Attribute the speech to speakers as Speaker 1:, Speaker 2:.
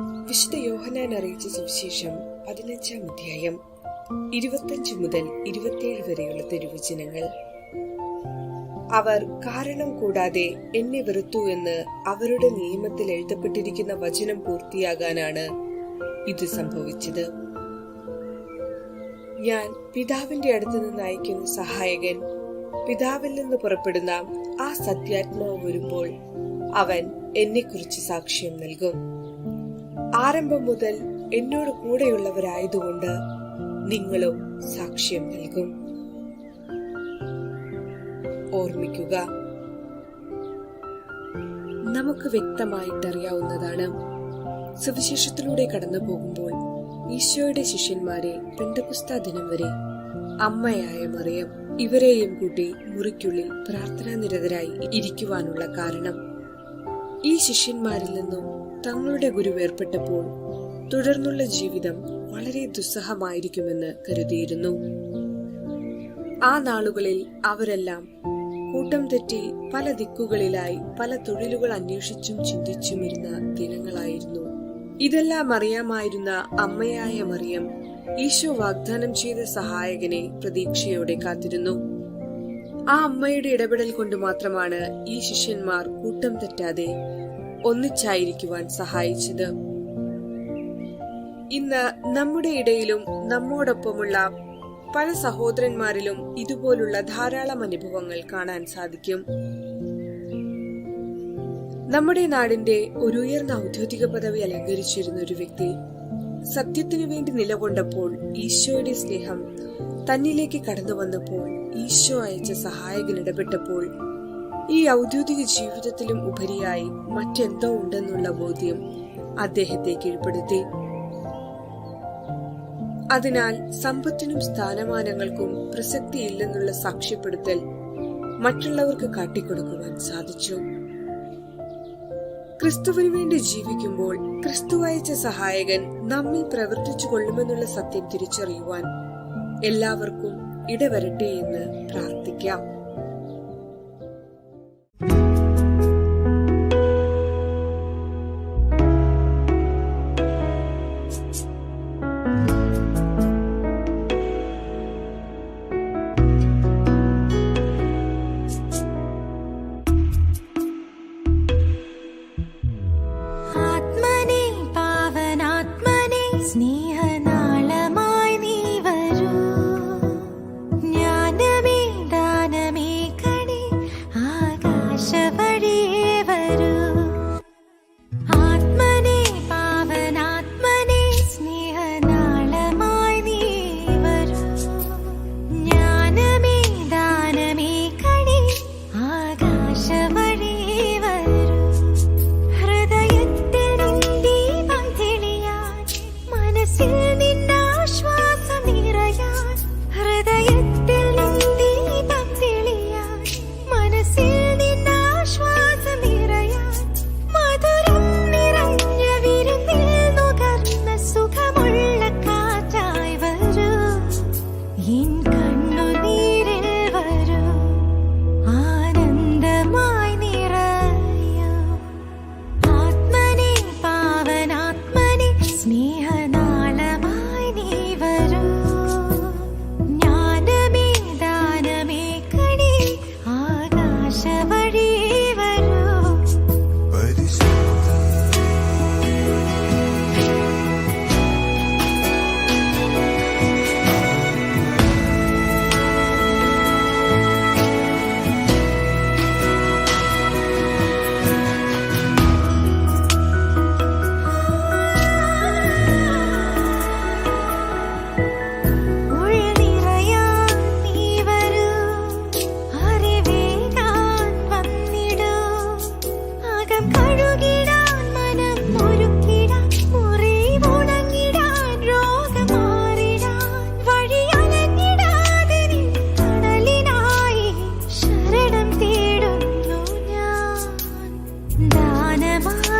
Speaker 1: വിശുദ്ധ യോഹനാൻ അറിയിച്ച സുവിശേഷം പതിനഞ്ചാം അധ്യായം ഇരുപത്തഞ്ച് മുതൽ ഇരുപത്തിയേഴ് വരെയുള്ള തിരുവചനങ്ങൾ. അവർ കാരണം കൂടാതെ എന്നെ വെറുത്തു എന്ന് അവരുടെ നിയമത്തിൽ എഴുതപ്പെട്ടിരിക്കുന്ന വചനം പൂർത്തിയാകാനാണ് ഇത് സംഭവിച്ചത്. ഞാൻ പിതാവിന്റെ അടുത്ത് നിന്ന് അയക്കുന്ന സഹായകൻ പിതാവിൽ നിന്ന് പുറപ്പെടുന്ന ആ സത്യാത്മാവ് വരുമ്പോൾ അവൻ എന്നെക്കുറിച്ച് സാക്ഷ്യം നൽകും. ആരംഭം മുതൽ എന്നോട് കൂടെയുള്ളവരായതുകൊണ്ട് നിങ്ങളും സാക്ഷ്യം നൽകും. ഓർമ്മിക്കുക നമുക്ക് വ്യക്തമായിട്ടറിയാവുന്നതാണ് സുവിശേഷത്തിലൂടെ കടന്നു പോകുമ്പോൾ ഈശോയുടെ ശിഷ്യന്മാരെ പെന്തകുസ്ത ദിനം വരെ അമ്മയായ മറിയം ഇവരെയും കൂട്ടി മുറിക്കുള്ളിൽ പ്രാർത്ഥനാ നിരതരായി ഇരിക്കുവാനുള്ള കാരണം ഈ ശിഷ്യന്മാരിൽ നിന്നും തങ്ങളുടെ ഗുരു വേർപെട്ടപ്പോൾ തുടർന്നുള്ള ജീവിതം വളരെ ദുസ്സഹമായിരിക്കുമെന്ന് കരുതിയിരുന്നു. ആ നാളുകളിൽ അവരെല്ലാം കൂട്ടം തെറ്റി പല ദിക്കുകളിലായി പല തൊഴിലുകൾ അന്വേഷിച്ചും ചിന്തിച്ചും ഇരുന്ന ദിനങ്ങളായിരുന്നു. ഇതെല്ലാം അറിയാമായിരുന്ന അമ്മയായ മറിയം ഈശോ വാഗ്ദാനം ചെയ്ത സഹായകനെ പ്രതീക്ഷയോടെ കാത്തിരുന്നു. ആ അമ്മയുടെ ഇടപെടൽ കൊണ്ട് മാത്രമാണ് ഈ ശിഷ്യന്മാർ കൂട്ടം തെറ്റാതെ ഒന്നിച്ചായിരിക്കുവാൻ സഹായിച്ചത്. ഇന്ന് നമ്മുടെ ഇടയിലും നമ്മോടൊപ്പമുള്ള പല സഹോദരന്മാരിലും ഇതുപോലുള്ള ധാരാളം അനുഭവങ്ങൾ കാണാൻ സാധിക്കും. നമ്മുടെ നാടിന്റെ ഒരു ഉയർന്ന ഔദ്യോഗിക പദവി അലങ്കരിച്ചിരുന്ന ഒരു വ്യക്തി സത്യത്തിനു വേണ്ടി നിലകൊണ്ടപ്പോൾ ഈശോയുടെ സ്നേഹം തന്നിലേക്ക് കടന്നു വന്നപ്പോൾ ഈശോ അയച്ച സഹായകൻ ഇടപെട്ടപ്പോൾ ഈ ഔദ്യോഗിക ജീവിതത്തിലും ഉപരിയായി മറ്റെന്തോ ഉണ്ടെന്നുള്ള ബോധ്യം അദ്ദേഹത്തെ കീഴ്പ്പെടുത്തി. അതിനാൽ സമ്പത്തിനും സ്ഥാനമാനങ്ങൾക്കും പ്രസക്തിയില്ലെന്നുള്ള സാക്ഷ്യപ്പെടുത്തൽ മറ്റുള്ളവർക്ക് കാട്ടിക്കൊടുക്കുവാൻ സാധിച്ചു. ക്രിസ്തുവിനു വേണ്ടി ജീവിക്കുമ്പോൾ ക്രിസ്തു അയച്ച സഹായകൻ നമ്മിൽ പ്രവർത്തിച്ചു കൊള്ളുമെന്നുള്ള സത്യം തിരിച്ചറിയുവാൻ എല്ലാവർക്കും ഇടവരട്ടെ എന്ന് പ്രാർത്ഥിക്കാം.
Speaker 2: Disney. ദാനമാ